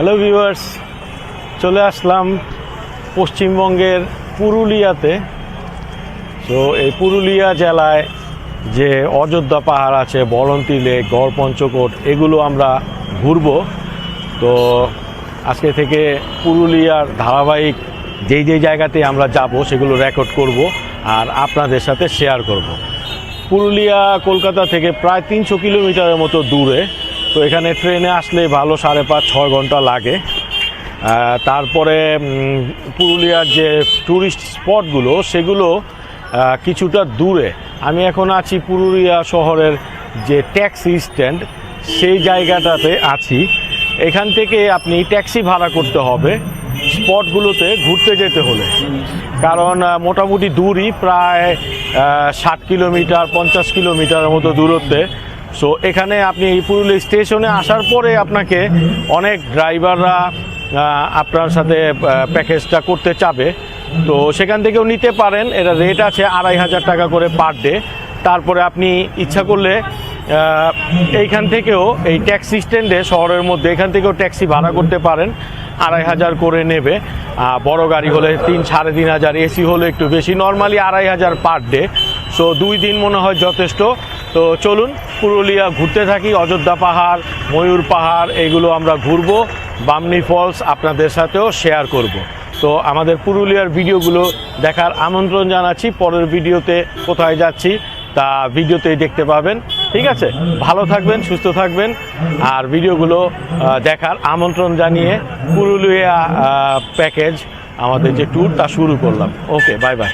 Hello viewers চলে আসলাম পশ্চিমবঙ্গের পুরুলিয়াতে। তো এই পুরুলিয়া জেলায় যে অযোধ্যা পাহাড় আছে, বরন্তি লেক গড় পঞ্চকোট এগুলো আমরা ঘুরবো। তো, আজকে থেকে পুরুলিয়ার ধারাবাহিক যেই যেই জায়গাতে আমরা যাব, সেগুলো রেকর্ড করব আর আপনাদের সাথে শেয়ার করব। পুরুলিয়া, কলকাতা থেকে প্রায় তিনশো কিলোমিটারের মতো দূরে তো এখানে ট্রেনে আসলে ভালো সাড়ে পাঁচ, ছয় ঘণ্টা লাগে। তারপরে পুরুলিয়ার যে ট্যুরিস্ট স্পটগুলো সেগুলো কিছুটা দূরে। আমি এখন আছি পুরুলিয়া শহরের যে ট্যাক্সি স্ট্যান্ড সেই জায়গাটাতে আছি। এখান থেকে আপনি ট্যাক্সি ভাড়া করতে হবে স্পটগুলোতে ঘুরতে যেতে হলে। কারণ মোটামুটি দূরই, প্রায় ষাট কিলোমিটার, পঞ্চাশ কিলোমিটারের মতো দূরত্বে। সো এখানে আপনি এই পুরুলিয়া স্টেশনে আসার পরে আপনাকে অনেক ড্রাইভাররা আপনার সাথে প্যাকেজটা করতে চাবে। তো সেখান থেকেও নিতে পারেন। এটা রেট আছে আড়াই হাজার টাকা করে পার ডে তারপরে আপনি ইচ্ছা করলে এইখান থেকেও এই ট্যাক্সি স্ট্যান্ডে, শহরের মধ্যে এখান থেকেও ট্যাক্সি ভাড়া করতে পারেন। আড়াই হাজার করে নেবে। বড় গাড়ি হলে তিন, সাড়ে তিন হাজার, এসি হলে একটু বেশি। নর্মালি আড়াই হাজার পার ডে সো দুই দিন মনে হয় যথেষ্ট। তো চলুন পুরুলিয়া ঘুরতে থাকি, অযোধ্যা পাহাড়, ময়ূর পাহাড়, এগুলো আমরা ঘুরবো। বামনি ফলস আপনাদের সাথেও শেয়ার করব। তো আমাদের পুরুলিয়ার ভিডিওগুলো দেখার আমন্ত্রণ জানাচ্ছি। পরের ভিডিওতে কোথায় যাচ্ছি তা ভিডিওতেই দেখতে পাবেন। ঠিক আছে? ভালো থাকবেন, সুস্থ থাকবেন। আর ভিডিওগুলো দেখার আমন্ত্রণ জানিয়ে পুরুলিয়া প্যাকেজ আমাদের যে ট্যুর তা শুরু করলাম। Okay bye bye